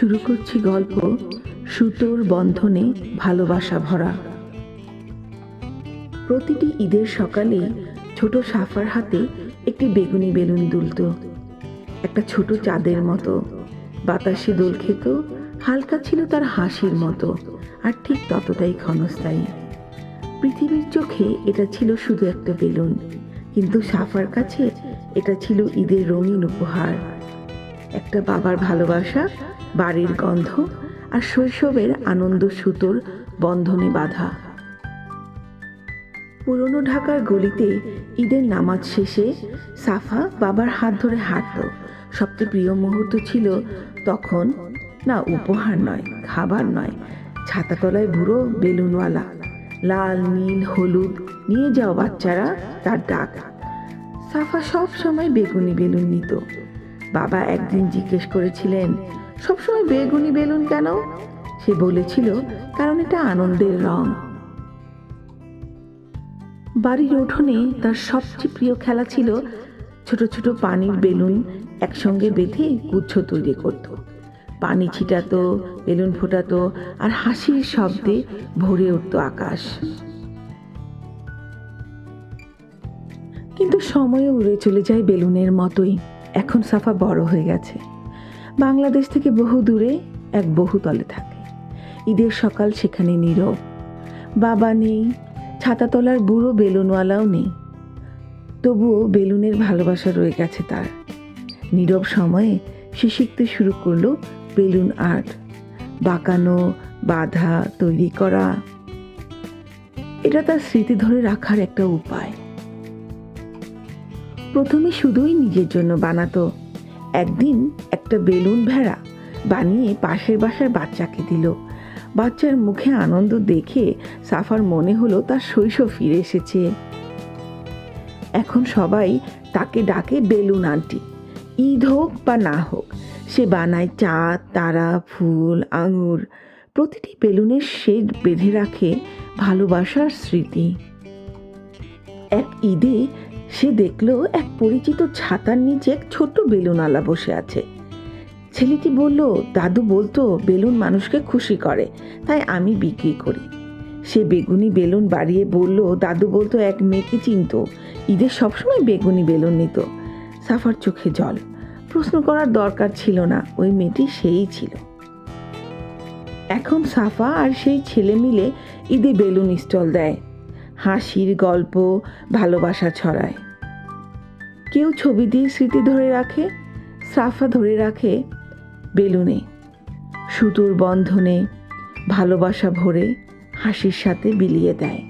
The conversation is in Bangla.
শুরু করছি গল্প সুতোর বন্ধনে ভালোবাসা ভরা। প্রতিটি ঈদের সকালে ছোট সাফার হাতে একটি বেগুনি বেলুন দুলত। একটা ছোট চাঁদের মতো, বাতাসে দোল খেত, হালকা ছিল তার হাসির মতো, আর ঠিক ততটাই ক্ষণস্থায়ী। পৃথিবীর চোখে এটা ছিল শুধু একটা বেলুন, কিন্তু সাফার কাছে এটা ছিল ঈদের রঙিন উপহার। একটা বাবার ভালোবাসা, বাড়ির গন্ধ আর শৈশবের আনন্দ সুতোর বন্ধনে বাঁধা। পুরনো ঢাকার গলিতে ঈদের নামাজ শেষে সাফা বাবার হাত ধরে হাঁটত সবচেয়ে প্রিয় মুহূর্ত ছিল তখন, না উপহার নয়, খাবার নয়, ছাতাতলায় বুড়ো বেলুনওয়ালা, লাল, নীল, হলুদ নিয়ে যাও বাচ্চারা তার ডাক। সাফা সব সময় বেগুনি বেলুন নিত। বাবা একদিন জিজ্ঞেস করেছিলেন সবসময় বেগুনি বেলুন কেন? সে বলেছিল, কারণ এটা আনন্দের রং। বাড়ির উঠোনে তার সবচেয়ে প্রিয় খেলা ছিল ছোট ছোট পানির বেলুন একসঙ্গে বেঁধে গুচ্ছ তৈরি করত। পানি ছিটাতো, বেলুন ফোটাতো আর হাসির শব্দে ভরে উঠত আকাশ। কিন্তু সময়ও উড়ে চলে যায় বেলুনের মতোই। এখন সাফা বড় হয়ে গেছে। বাংলাদেশ থেকে বহু দূরে এক বহুতলে থাকে। ঈদের সকাল সেখানে নীরব। বাবা নেই ছাতা ছাতাতলার বুড়ো বেলুনওয়ালাও নেই। তবুও বেলুনের ভালোবাসা রয়ে গেছে তার। নীরব সময়ে সে শিখতে শুরু করল বেলুন আর্ট। বাঁকানো, বাধা, তৈরি করা। এটা তার স্মৃতি ধরে রাখার একটা উপায়। প্রথমে শুধুই নিজের জন্য বানাতো। একদিন একটা বেলুন ভেড়া বানিয়ে পাশের বাসার বাচ্চাকে দিল। বাচ্চার মুখে আনন্দ দেখে সাফার মনে হলো তার শৈশব ফিরে এসেছে। এখন সবাই তাকে ডাকে, বেলুন আন্টি, ঈদ হোক বা না হোক, সে বানায় চাঁদ, তারা, ফুল, আঙুর, প্রতিটি বেলুনের শেড বেঁধে রাখে ভালোবাসার স্মৃতি। এক ঈদে সে দেখল এক পরিচিত ছাতার নিচে এক ছোট্ট বেলুনওয়ালা বসে আছে। ছেলেটি বলল, দাদু বলতো, বেলুন মানুষকে খুশি করে, তাই আমি বিক্রি করি। সে বেগুনি বেলুন বাড়িয়ে বলল, দাদু বলতো, এক মেয়েকে চিনত ঈদের সবসময় বেগুনি বেলুন নিত। সাফার চোখে জল। প্রশ্ন করার দরকার ছিল না, ওই মেয়েটি সেই ছিল। এখন সাফা আর সেই ছেলে মিলে ঈদে বেলুন স্টল দেয়। হাসির গল্প, ভালোবাসা ছড়ায়। কেউ ছবি দিয়ে স্মৃতি ধরে রাখে সাফা ধরে রাখে বেলুনে। সুতোর বন্ধনে ভালোবাসা ভরে হাসির সাথে বিলিয়ে দেয়।